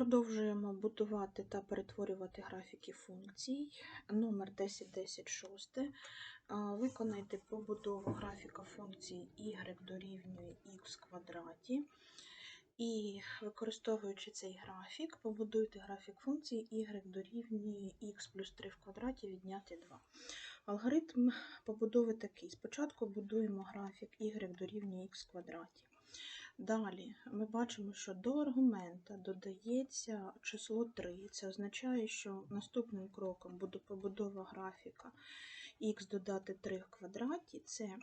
Продовжуємо будувати та перетворювати графіки функцій. Номер 1010.6. Виконайте побудову графіка функції y дорівнює x квадраті. І використовуючи цей графік, побудуйте графік функції y дорівнює x плюс 3 в квадраті відняти 2. Алгоритм побудови такий. Спочатку будуємо графік y дорівнює x квадраті. Далі ми бачимо, що до аргумента додається число 3. Це означає, що наступним кроком буде побудова графіка х додати 3 в квадраті. Це е,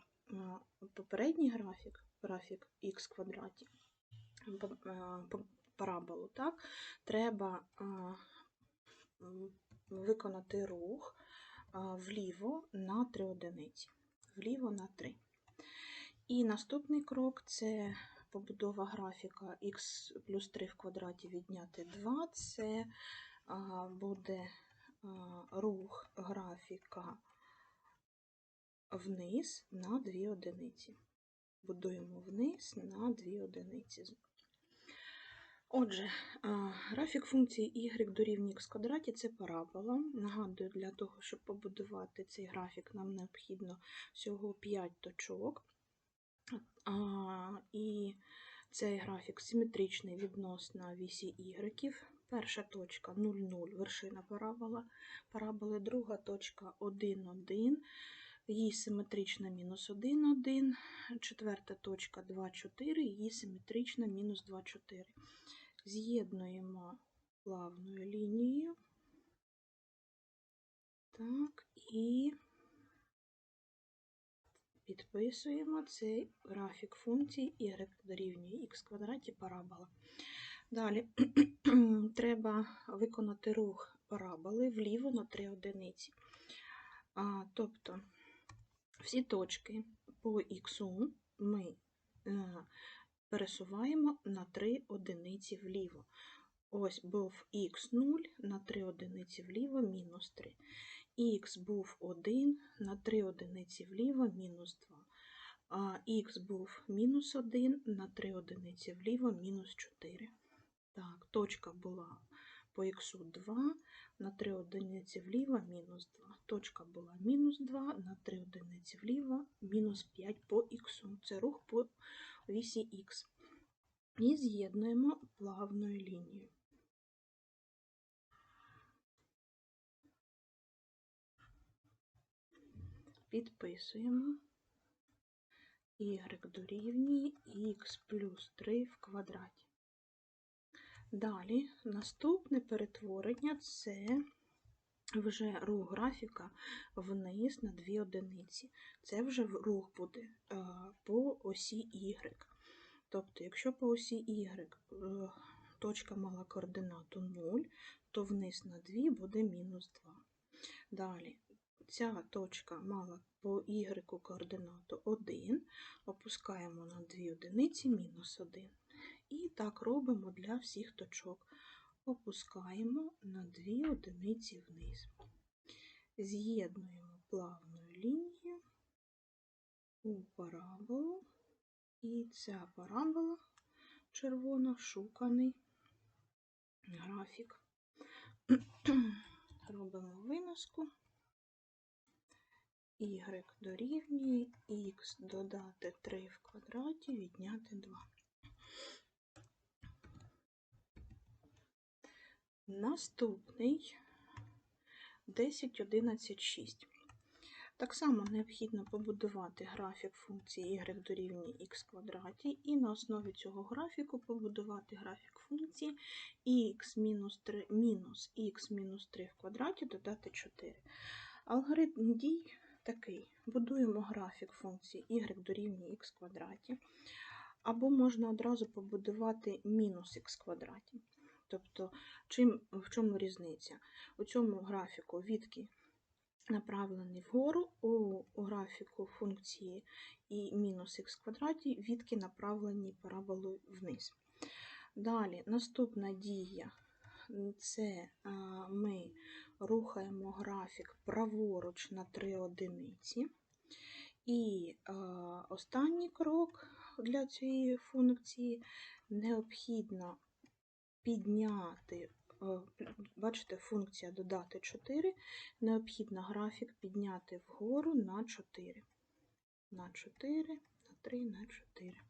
попередній графік, графік х квадраті, п- е, параболу. Так? Треба е, виконати рух вліво на 3 одиниці. Вліво на 3. І наступний крок це побудова графіка х плюс 3 в квадраті відняти 2. Це буде рух графіка вниз на 2 одиниці. Будуємо вниз на 2 одиниці. Отже, графік функції y дорівнює х квадраті це парабола. Нагадую, для того, щоб побудувати цей графік, нам необхідно всього 5 точок. А, і цей графік симетричний відносно вісі y. Перша точка 0,0, вершина парабола, параболи, друга точка 1,1, її симетрична мінус 1,1, четверта точка 2,4, її симетрична мінус 2,4. З'єднуємо плавною лінією. Так, і підписуємо цей графік функції y дорівнює х квадраті парабола. Далі треба виконати рух параболи вліво на 3 одиниці. А, тобто всі точки по х ми е, пересуваємо на 3 одиниці вліво. Ось був х0 на 3 одиниці вліво мінус 3. Х був 1 на 3 одиниці вліво мінус 2. А х був мінус 1 на 3 одиниці вліво мінус 4. Так, точка була по х 2 на 3 одиниці вліво мінус 2. Точка була мінус 2 на 3 одиниці вліво мінус 5 по х. Це рух по вісі х. І з'єднуємо плавною лінією. Підписуємо y дорівнює х плюс 3 в квадраті. Далі наступне перетворення це вже рух графіка вниз на 2 одиниці. Це вже рух буде е, по осі y. Тобто, якщо по осі y е, точка мала координату 0, то вниз на 2 буде мінус 2. Далі ця точка мала по y координату 1, опускаємо на 2 одиниці мінус 1. І так робимо для всіх точок. Опускаємо на 2 одиниці вниз. З'єднуємо плавною лінією у параболу. І ця парабола червона шуканий графік. Робимо виноску y дорівнює х додати 3 в квадраті відняти 2. Наступний 10, 11, 6. Так само необхідно побудувати графік функції y дорівнює х квадраті, і на основі цього графіку побудувати графік функції х мінус 3 мінус х мінус 3 в квадраті додати 4. Алгоритм дій такий. Будуємо графік функції y дорівнює х квадраті, або можна одразу побудувати мінус х квадраті. Тобто, чим, в чому різниця? У цьому графіку відки направлений вгору, у, графіку функції і мінус х квадраті відки направлені параболою вниз. Далі, наступна дія це ми рухаємо графік праворуч на 3 одиниці. І а, останній крок для цієї функції необхідно підняти, е, бачите, функція додати 4, необхідно графік підняти вгору на 4. На 4, на 3, на 4.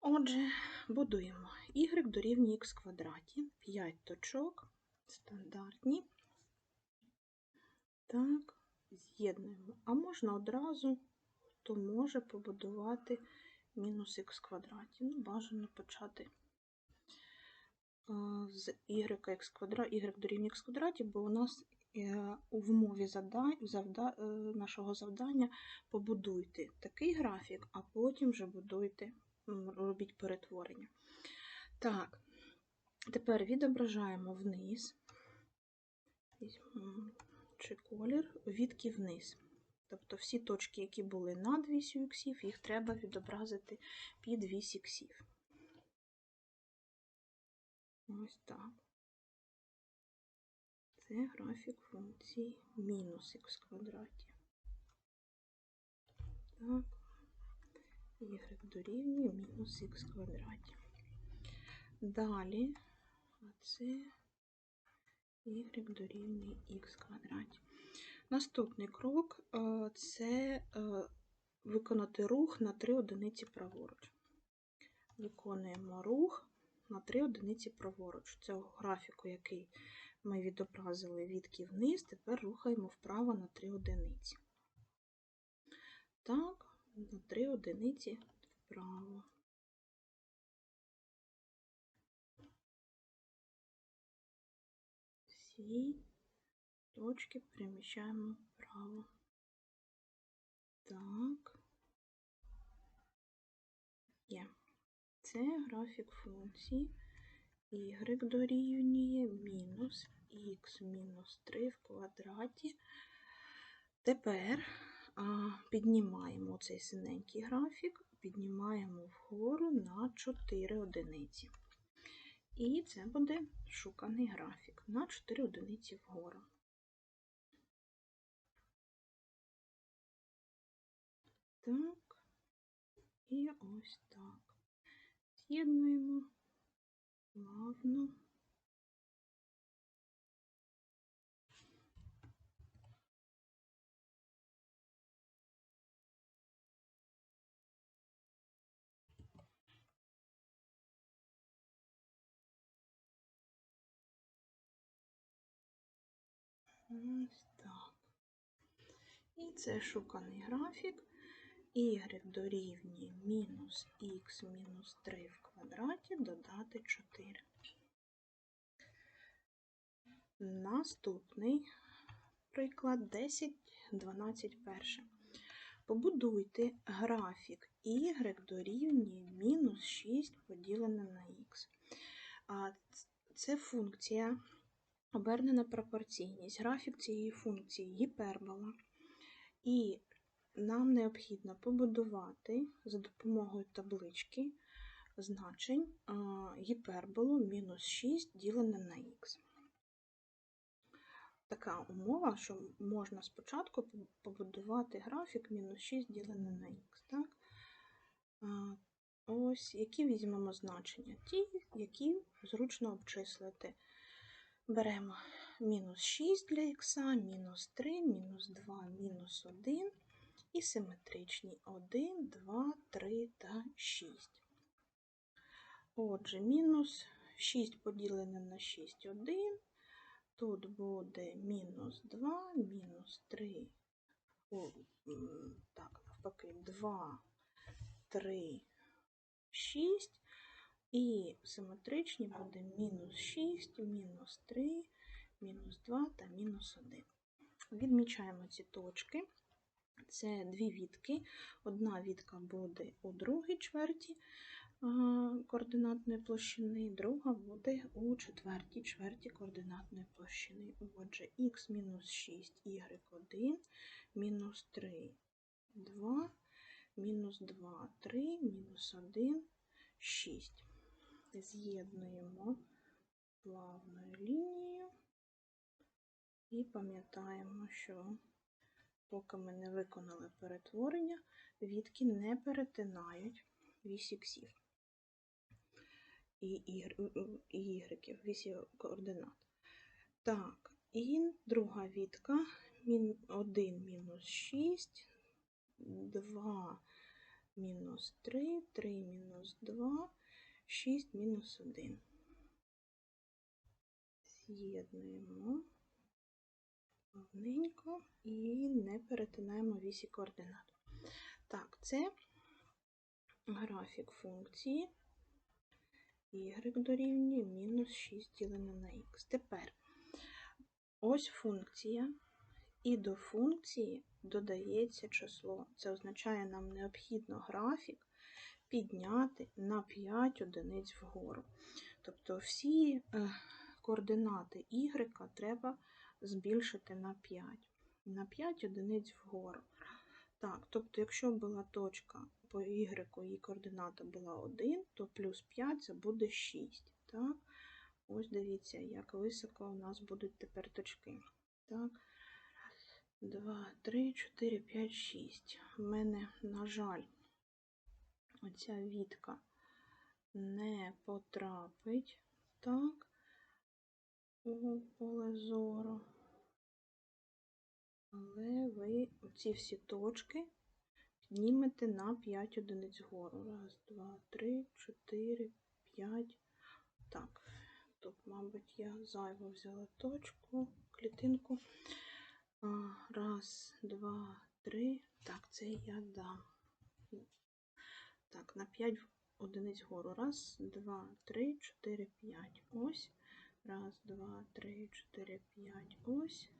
Отже, будуємо y дорівнює х квадраті, 5 точок, стандартні. Так, з'єднуємо. А можна одразу, хто може побудувати мінус х квадраті. Ну, бажано почати з y квадрат, y дорівнює х квадраті, бо у нас е, у вмові е, нашого завдання побудуйте такий графік, а потім вже будуйте, робіть перетворення. Так, тепер відображаємо вниз. Візьмемо чи колір, відки вниз. Тобто всі точки, які були над вісю іксів, їх треба відобразити під вісь іксів. Ось так. Це графік функції мінус х квадраті. Так, y дорівнює мінус х квадраті. Далі, а це y дорівнює х квадраті. Наступний крок е, це е, виконати рух на 3 одиниці праворуч. Виконуємо рух на 3 одиниці праворуч. Цього графіку, який ми відобразили відки вниз, тепер рухаємо вправо на 3 одиниці. Так, на 3 одиниці вправо. Всі точки переміщаємо вправо. Так. Є. Це графік функції y дорівнює мінус х мінус 3 в квадраті. Тепер а, піднімаємо цей синенький графік, піднімаємо вгору на 4 одиниці. І це буде шуканий графік на 4 одиниці вгору. Так, і ось так. З'єднуємо плавно. Ось так. І це шуканий графік y дорівнює мінус х мінус 3 в квадраті додати 4. Наступний приклад 10, 12, перше. Побудуйте графік y дорівнює мінус 6 поділене на х. Це функція обернена пропорційність. Графік цієї функції гіпербола. І нам необхідно побудувати за допомогою таблички значень гіперболу мінус 6 ділене на х. Така умова, що можна спочатку побудувати графік мінус 6 ділене на х. Так? Ось, які візьмемо значення? Ті, які зручно обчислити. Беремо мінус 6 для х, мінус 3, мінус 2, мінус 1 і симетричні 1, 2, 3 та 6. Отже, мінус 6 поділене на 6 1. Тут буде мінус 2, мінус 3, о, так, навпаки, 2, 3, 6. І симетричні буде мінус 6, мінус 3, мінус 2 та мінус 1. Відмічаємо ці точки. Це дві відки. Одна відка буде у другій чверті координатної площини, друга буде у четвертій чверті координатної площини. Отже, х мінус 6, y1, мінус 3, 2, мінус 2, 3, мінус 1, 6. З'єднуємо плавною лінією і пам'ятаємо, що поки ми не виконали перетворення, відки не перетинають вісь іксів. і ігр- ігреків, вісі координат. Так, і друга відка. Мін 1 мінус 6, 2 мінус 3, 3 мінус 2, 6 мінус 1. З'єднуємо повненько і не перетинаємо вісі координат. Так, це графік функції y дорівнює мінус 6 ділене на х. Тепер ось функція, і до функції додається число. Це означає, нам необхідно графік підняти на 5 одиниць вгору. Тобто всі е, координати y треба збільшити на 5. На 5 одиниць вгору. Так, тобто, якщо була точка по y, її координата була 1, то плюс 5 це буде 6. Так? Ось дивіться, як високо у нас будуть тепер точки. Так. 2, 3, 4, 5, 6. У мене, на жаль, оця відка не потрапить так, у поле зору. Але ви оці всі точки піднімете на 5 одиниць вгору. Раз, два, три, чотири, п'ять. Так, тут, мабуть, я зайво взяла точку, клітинку. Раз, два, три. Так, це я дам. Так, на 5 одиниць вгору. Раз, два, три, чотири, п'ять. Ось. Раз, два, три, чотири, п'ять. Ось.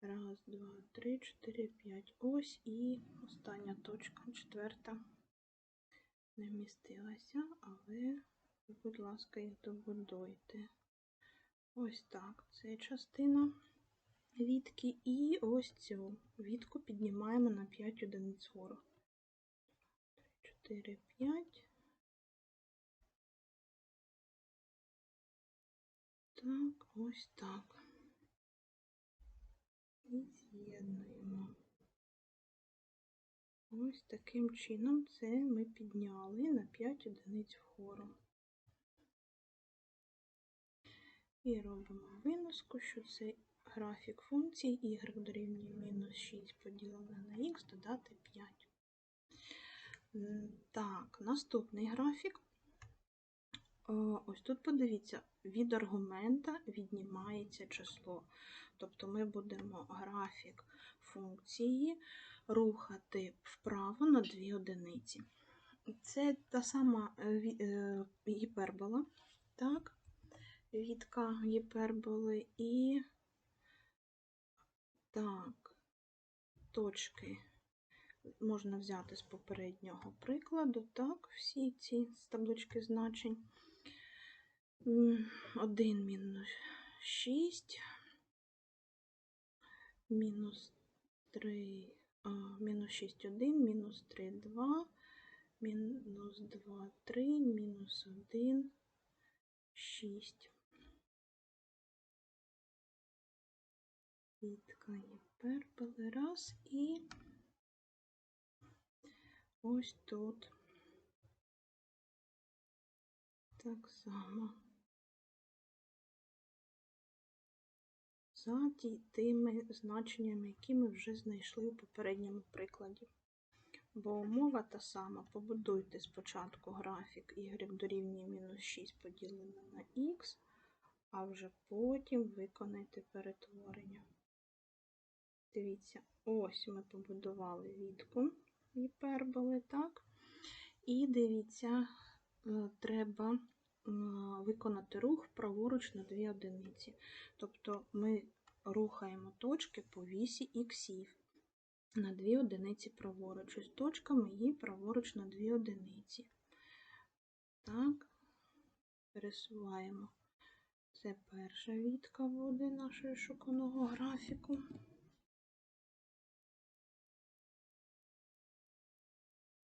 Раз, два, три, чотири, п'ять. Ось і остання точка, четверта, не вмістилася, але, будь ласка, їх добудуйте. Ось так. Це частина відки. І ось цю відку піднімаємо на 5 одиниць вгору. 4, 5. Так, ось так. І з'єднуємо. Ось таким чином це ми підняли на 5 одиниць вгору. І робимо виноску, що це графік функції y дорівнює мінус 6 поділене на х додати 5. Так, наступний графік. Е, Ось тут подивіться, від аргумента віднімається число. Тобто ми будемо графік функції рухати вправо на 2 одиниці. Це та сама е, е, гіпербола, так? Відка гіперболи і так, точки можна взяти з попереднього прикладу, так, всі ці таблички значень. 1 мінус 6, мінус 3, а, мінус 6, 1, мінус 3, 2, мінус 2, 3, мінус 1, 6. Відка гіперболи раз і ось тут так само. За тими значеннями, які ми вже знайшли у попередньому прикладі. Бо умова та сама. Побудуйте спочатку графік y дорівнює мінус 6 поділене на х, а вже потім виконайте перетворення. Дивіться, ось ми побудували відку гіперболи, так? І дивіться, е, треба е, виконати рух праворуч на 2 одиниці. Тобто ми рухаємо точки по вісі іксів на 2 одиниці праворуч. Ось точка мої праворуч на 2 одиниці. Так, пересуваємо. Це перша відка буде нашого шуканого графіку.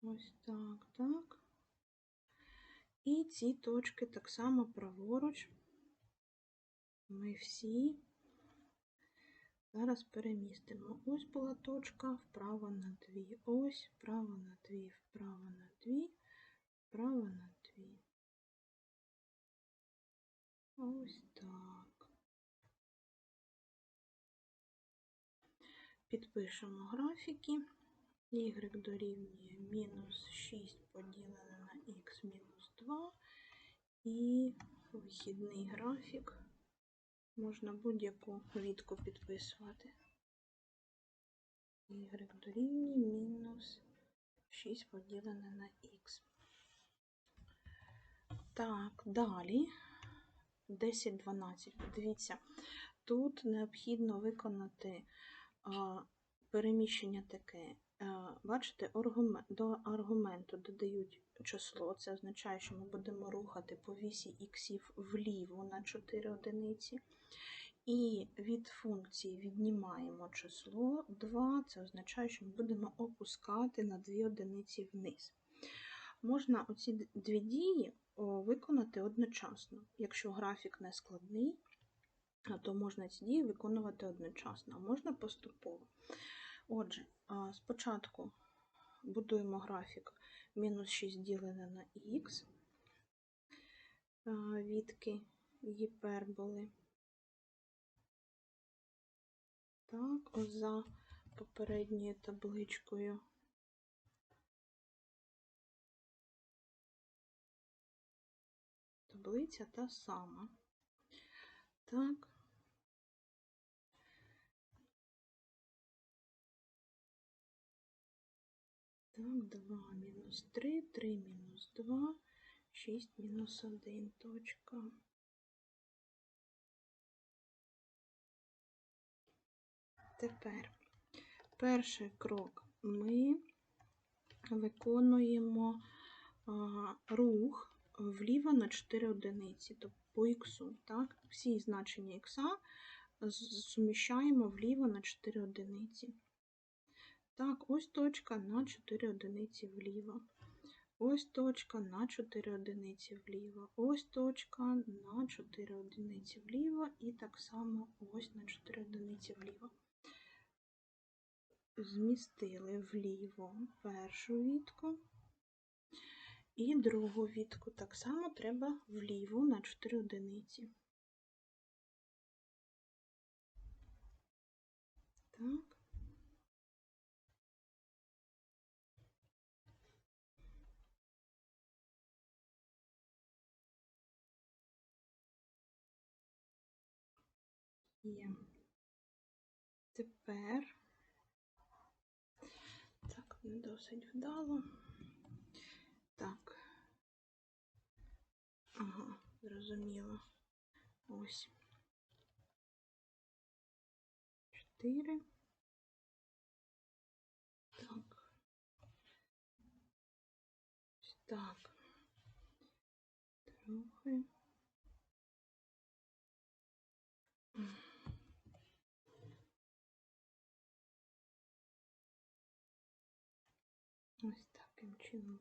Ось так, так. І ці точки так само праворуч. Ми всі зараз перемістимо. Ось була точка, вправо на 2, ось, вправо на 2, вправо на 2, вправо на 2. Ось так. Підпишемо графіки. Y дорівнює мінус 6 поділене на х мінус 2 і вихідний графік. Можна будь-яку відку підписувати. Y дорівнює мінус 6 поділене на х. Так, далі 10-12. Подивіться, тут необхідно виконати переміщення таке. А, бачите, до аргументу додають число. Це означає, що ми будемо рухати по вісі іксів вліво на 4 одиниці. І від функції віднімаємо число 2, це означає, що ми будемо опускати на 2 одиниці вниз. Можна оці дві дії виконати одночасно. Якщо графік не складний, то можна ці дії виконувати одночасно, а можна поступово. Отже, спочатку будуємо графік мінус 6 ділене на х, відки гіперболи. Так, ось за попередньою табличкою. Таблиця та сама. Так. Так, 2 мінус 3, 3 мінус 2, 6 мінус 1 точка. Тепер перший крок ми виконуємо а, рух вліво на 4 одиниці, тобто по іксу. Так? Всі значення ікса суміщаємо вліво на 4 одиниці. Так, ось точка на 4 одиниці вліво. Ось точка на 4 одиниці вліво. Ось точка на 4 одиниці вліво. І так само ось на 4 одиниці вліво. Змістили вліво першу вітку. І другу вітку так само треба вліво на 4 одиниці. Так. Є. Тепер так, не досить вдало. Так. Ага, зрозуміло. Ось. Чотири. Так. Ось так. Трохи.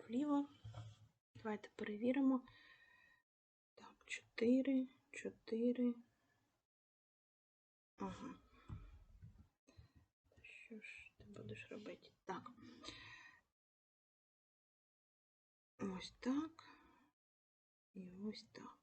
Вліво. Давайте перевіримо. Так, 4, 4. Ага. Що ж ти будеш робити? Так. Ось так. І ось так.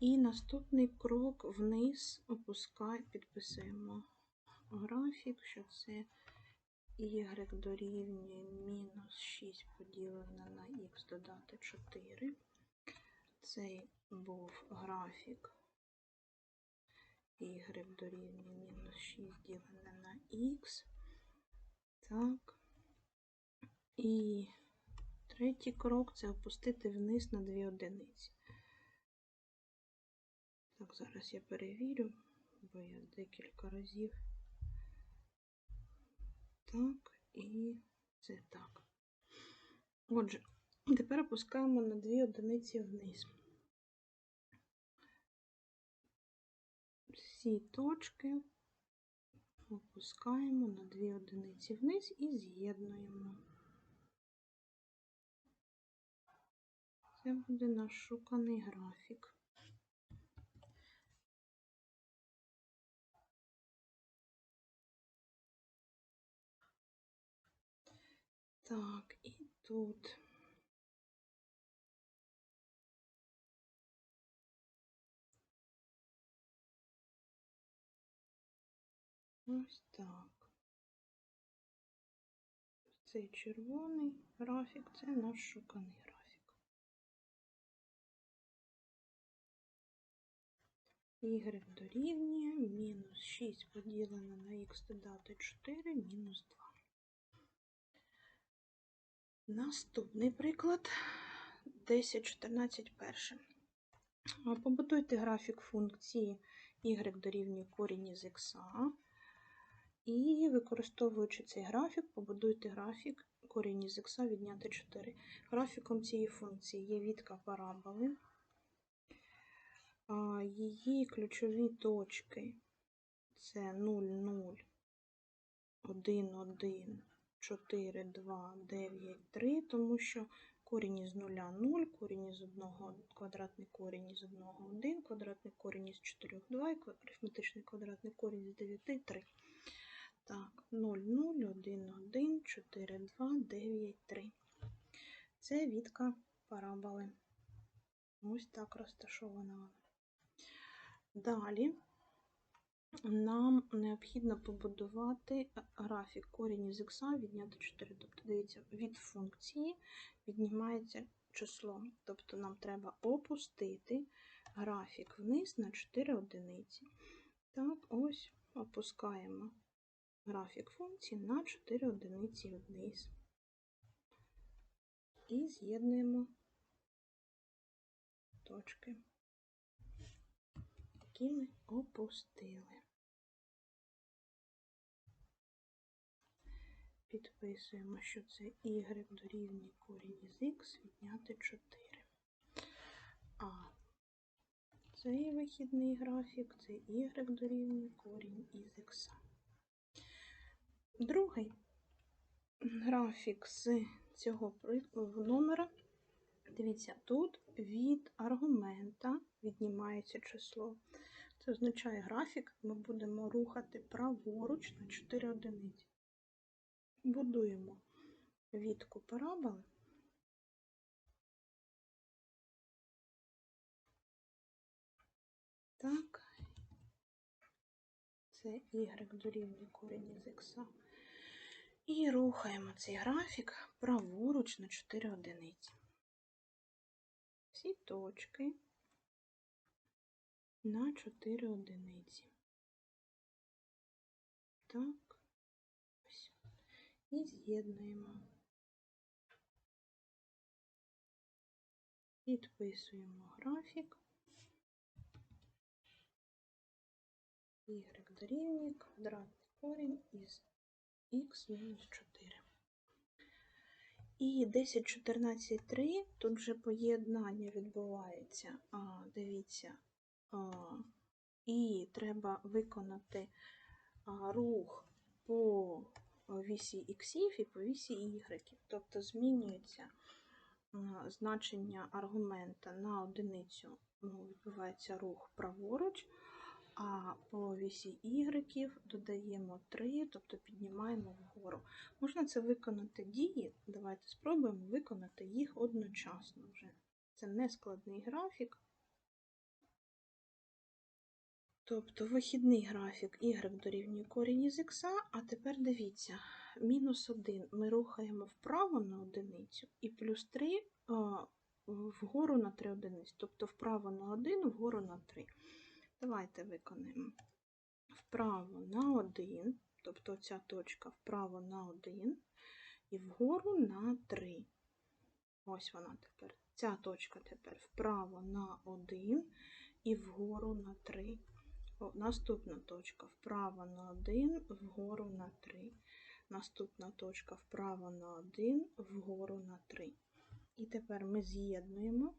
І наступний крок вниз опускай, підписуємо графік, що це y дорівнює мінус 6 поділене на х додати 4. Цей був графік y дорівнює мінус 6 ділене на х. Так. І третій крок це опустити вниз на 2 одиниці. Так, зараз я перевірю, бо я декілька разів. Так, і це так. Отже, тепер опускаємо на 2 одиниці вниз. Всі точки опускаємо на 2 одиниці вниз і з'єднуємо. Це буде наш шуканий графік. Так, і тут. Ось так. Цей червоний графік це наш шуканий графік. Y дорівнює мінус 6 поділене на х додати 4 мінус 2. Наступний приклад 10, 14, перше. Побудуйте графік функції y дорівнює корінь із х. І використовуючи цей графік, побудуйте графік корінь із х відняти 4. Графіком цієї функції є відка параболи. Її ключові точки це 0, 0, 1, 1, 4, 2, 9, 3, тому що корінь із 0 – 0, корінь із 1 – квадратний корінь із 1 – 1, квадратний корінь із 4 – 2, і арифметичний квадратний корінь із 9 – 3. Так, 0, 0, 1, 1, 4, 2, 9, 3. Це відка параболи. Ось так розташована вона. Далі нам необхідно побудувати графік корінь із х відняти 4. Тобто, дивіться, від функції віднімається число. Тобто нам треба опустити графік вниз на 4 одиниці. Так, ось опускаємо графік функції на 4 одиниці вниз. І з'єднуємо точки, які ми опустили. Підписуємо, що це y дорівнює корінь із х відняти 4. А цей вихідний графік це y дорівнює корінь із х. Другий графік з цього номера. Дивіться, тут від аргумента віднімається число. Це означає графік, ми будемо рухати праворуч на 4 одиниці. Будуємо відку параболи. Так, це y дорівнює корінь із х. І рухаємо цей графік праворуч на 4 одиниці. Всі точки на 4 одиниці. Так, ось. І з'єднуємо. Підписуємо графік. Y дорівнює квадратний корінь із х мінус 4. І 10, 14, 3, тут вже поєднання відбувається. А, Дивіться, і треба виконати рух по вісі х і по вісі y. Тобто змінюється значення аргумента на одиницю, ну, відбувається рух праворуч. А по вісі Y додаємо 3, тобто піднімаємо вгору. Можна це виконати дії. Давайте спробуємо виконати їх одночасно вже. Це не складний графік. Тобто вихідний графік y дорівнює корінь із х, а тепер дивіться, мінус 1 ми рухаємо вправо на одиницю і плюс 3 вгору на 3 одиниці, тобто вправо на 1, вгору на 3. Давайте виконаємо вправо на 1, тобто ця точка вправо на 1 і вгору на 3. Ось вона тепер. Ця точка тепер вправо на 1 і вгору на 3. Наступна точка вправо на 1, вгору на 3. Наступна точка вправо на 1, вгору на 3. І тепер ми з'єднуємо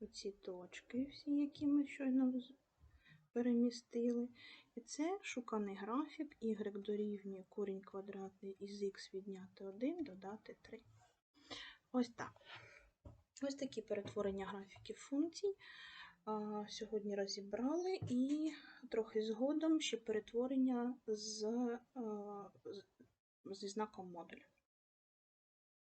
оці точки, всі, які ми щойно перемістили. І це шуканий графік y дорівнює корінь квадратний із х відняти 1, додати 3. Ось так. Ось такі перетворення графіків функцій. Сьогодні розібрали і трохи згодом ще перетворення з, зі знаком модуля.